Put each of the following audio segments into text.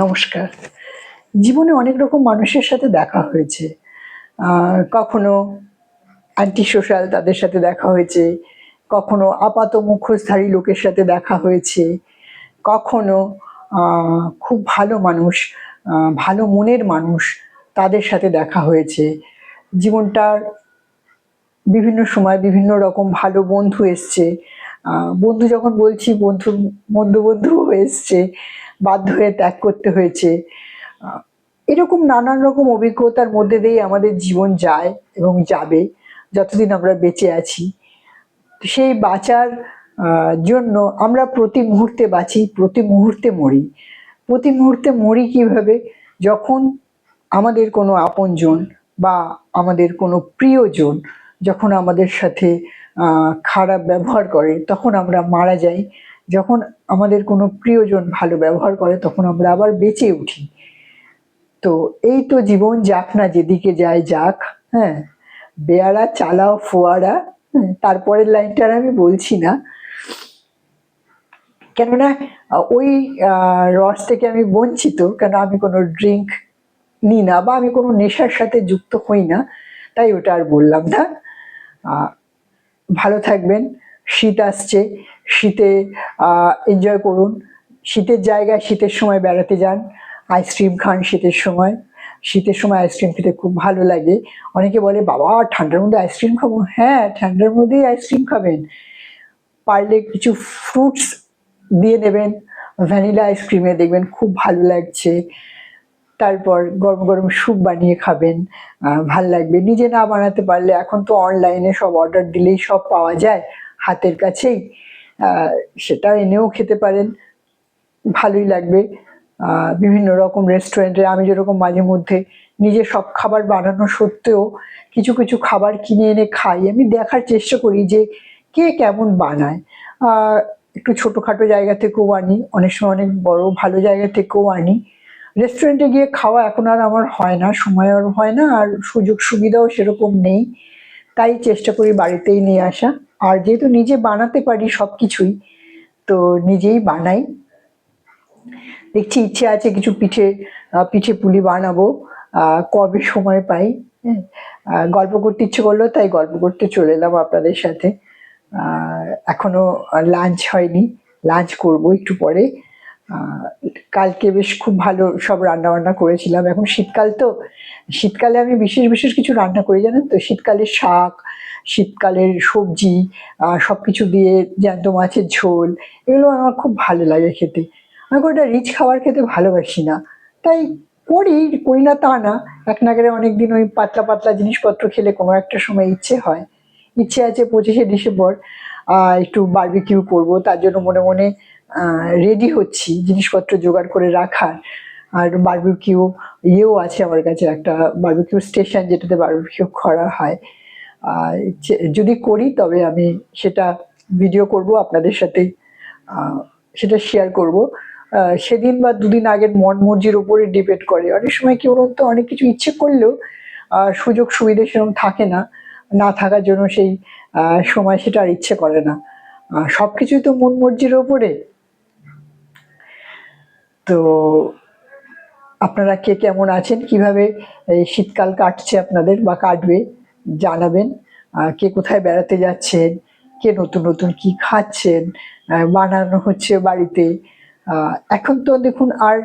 নমস্কার। জীবনে অনেক রকম মানুষের সাথে দেখা হয়েছে। কখনো অ্যান্টি সোশ্যাল তাদের সাথে দেখা হয়েছে, কখনো আপাত মুখোশধারী লোকের সাথে দেখা হয়েছে, কখনো খুব ভালো মানুষ ভালো মনের মানুষ তাদের সাথে দেখা হয়েছে। জীবনটার বিভিন্ন সময় বিভিন্ন রকম ভালো বন্ধু এসছে বন্ধু যখন বলছি, বন্ধু মন্দ বন্ধুও এসছে, বাধ্য হয়ে ত্যাগ করতে হয়েছে। এরকম নানান রকম অভিজ্ঞতার মধ্যে দিয়ে আমাদের জীবন যায় এবং যাবে, যতদিন আমরা বেঁচে আছি। সেই বাঁচার জন্য আমরা প্রতি মুহূর্তে বাঁচি, প্রতি মুহূর্তে মরি। প্রতি মুহূর্তে মরি কীভাবে? যখন আমাদের কোনো আপনজন বা আমাদের কোনো প্রিয়জন যখন আমাদের সাথে খারাপ ব্যবহার করে তখন আমরা মারা যাই। যখন আমাদের কোনো প্রিয়জন ভালো ব্যবহার করে তখন আমরা আবার বেঁচে উঠি। তো এই তো জীবন যাক না যেদিকে যায় যাক হ্যাঁ? বেয়ারা চালাও ফোয়ারা হ্যাঁ, তারপরের লাইনটা আমি বলছি না। কেননা ওই রস থেকে আমি বঞ্চিত কেন আমি কোনো ড্রিঙ্ক নিই না বা আমি কোনো নেশার সাথে যুক্ত হই না তাই ওটা আর বললাম না। ভালো থাকবেন। শীত আসছে, শীতে এনজয় করুন। শীতের জায়গায় শীতের সময় বেড়াতে যান। আইসক্রিম খান শীতের সময়। শীতের সময় আইসক্রিম খেতে খুব ভালো লাগে। অনেকে বলে, বাবা, ঠান্ডার মধ্যে আইসক্রিম খাব? হ্যাঁ ঠান্ডার মধ্যেই আইসক্রিম খাবেন। পারলে কিছু ফ্রুটস দিয়ে নেবেন। ভ্যানিলা আইসক্রিমে দেখবেন খুব ভালো লাগছে। তারপর গরম গরম স্যুপ বানিয়ে খাবেন ভালো লাগবে। নিজে না বানাতে পারলে এখন তো অনলাইনে সব অর্ডার দিলেই সব পাওয়া যায়, হাতের কাছেই। সেটা এনেও খেতে পারেন, ভালোই লাগবে। বিভিন্ন রকম রেস্টুরেন্টে আমি যেরকম মাঝে মধ্যে নিজে সব খাবার বানানো সত্ত্বেও কিছু কিছু খাবার কিনে এনে খাই। আমি দেখার চেষ্টা করি যে কে কেমন বানায়। একটু ছোটোখাটো জায়গা থেকেও আনি, অনেক সময় অনেক বড় ভালো জায়গা থেকেও আনি। রেস্টুরেন্টে গিয়ে খাওয়া এখন আর আমার হয় না, সময় আর হয় না, আর সুযোগ সুবিধাও সেরকম নেই। তাই চেষ্টা করি বাড়িতেই নিয়ে আসা। আর যেহেতু নিজে বানাতে পারি সব কিছুই তো নিজেই বানাই। দেখছি ইচ্ছে আছে কিছু পিঠে পিঠে পুলি বানাবো কবে সময় পাই হ্যাঁ। গল্প করতে ইচ্ছে করল, তাই গল্প করতে চলে এলাম আপনাদের সাথে। এখনও লাঞ্চ হয়নি লাঞ্চ করব একটু পরে। কালকে বেশ খুব ভালো সব রান্না বান্না করেছিলাম। এখন শীতকাল তো, শীতকালে আমি বিশেষ বিশেষ কিছু রান্না করি জানেন তো? শীতকালে শাক, শীতকালের সবজি সব কিছু দিয়ে জ্যান্ত মাছের ঝোল, এগুলো আমার খুব ভালো লাগে খেতে। আমি ওটা রিচ খাবার খেতে ভালোবাসি না। তাই করি করি না তা না। এক নাগারে অনেক দিন ওই পাতলা পাতলা জিনিসপত্র খেলে কোনো একটা সময় ইচ্ছে হয়। ইচ্ছে আছে পঁচিশে ডিসেম্বর একটু বারবিকিউ করব, তার জন্য মনে মনে রেডি হচ্ছি, জিনিসপত্র জোগাড় করে রাখার। আর বারবিকিউ ইয়েও আছে আমার কাছে, একটা বারবিকিউ স্টেশন যেটাতে বারবিকিউ করা হয়। যদি করি তবে আমি সেটা ভিডিও করব, আপনাদের সাথে সেটা শেয়ার করব। সেদিন বা দুদিন আগের মন মর্জির উপরে ডিপেন্ড করে। অনেক সময় কি বলুন তো, অনেক কিছু ইচ্ছে করলেও সুযোগ সুবিধা সেরকম থাকে না। না থাকার জন্য সেই সময় সেটা আর ইচ্ছে করে না। সব কিছুই তো মন মর্জির ওপরে তো আপনারা কে কেমন আছেন? কীভাবে এই শীতকাল কাটছে আপনাদের বা কাটবে জানাবেন। কে কোথায় বেড়াতে যাচ্ছেন? কে নতুন নতুন কি খাচ্ছেন? বানানো হচ্ছে বাড়িতে। এখন তো দেখুন আর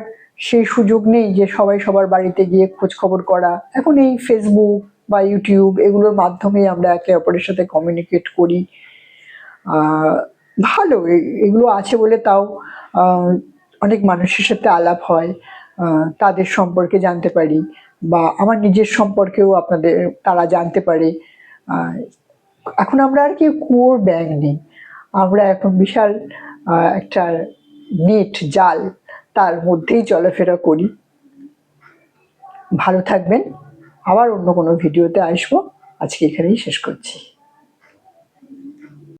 সেই সুযোগ নেই যে সবাই সবার বাড়িতে গিয়ে খোঁজ খবর করা। এখন এই ফেসবুক বা ইউটিউব এগুলোর মাধ্যমে আমরা একে অপরের সাথে কমিউনিকেট করি। ভালো এগুলো আছে বলে তাও অনেক মানুষের সাথে আলাপ হয় তাদের সম্পর্কে জানতে পারি বা আমার নিজের সম্পর্কেও আপনাদের, তারা জানতে পারে। এখন আমরা আর কি কুয়োর ব্যাং নেই। আমরা এখন বিশাল একটা নেট, জাল তার মধ্যেই চলাফেরা করি। ভালো থাকবেন। আবার অন্য কোনো ভিডিওতে আসব। আজকে এখানেই শেষ করছি।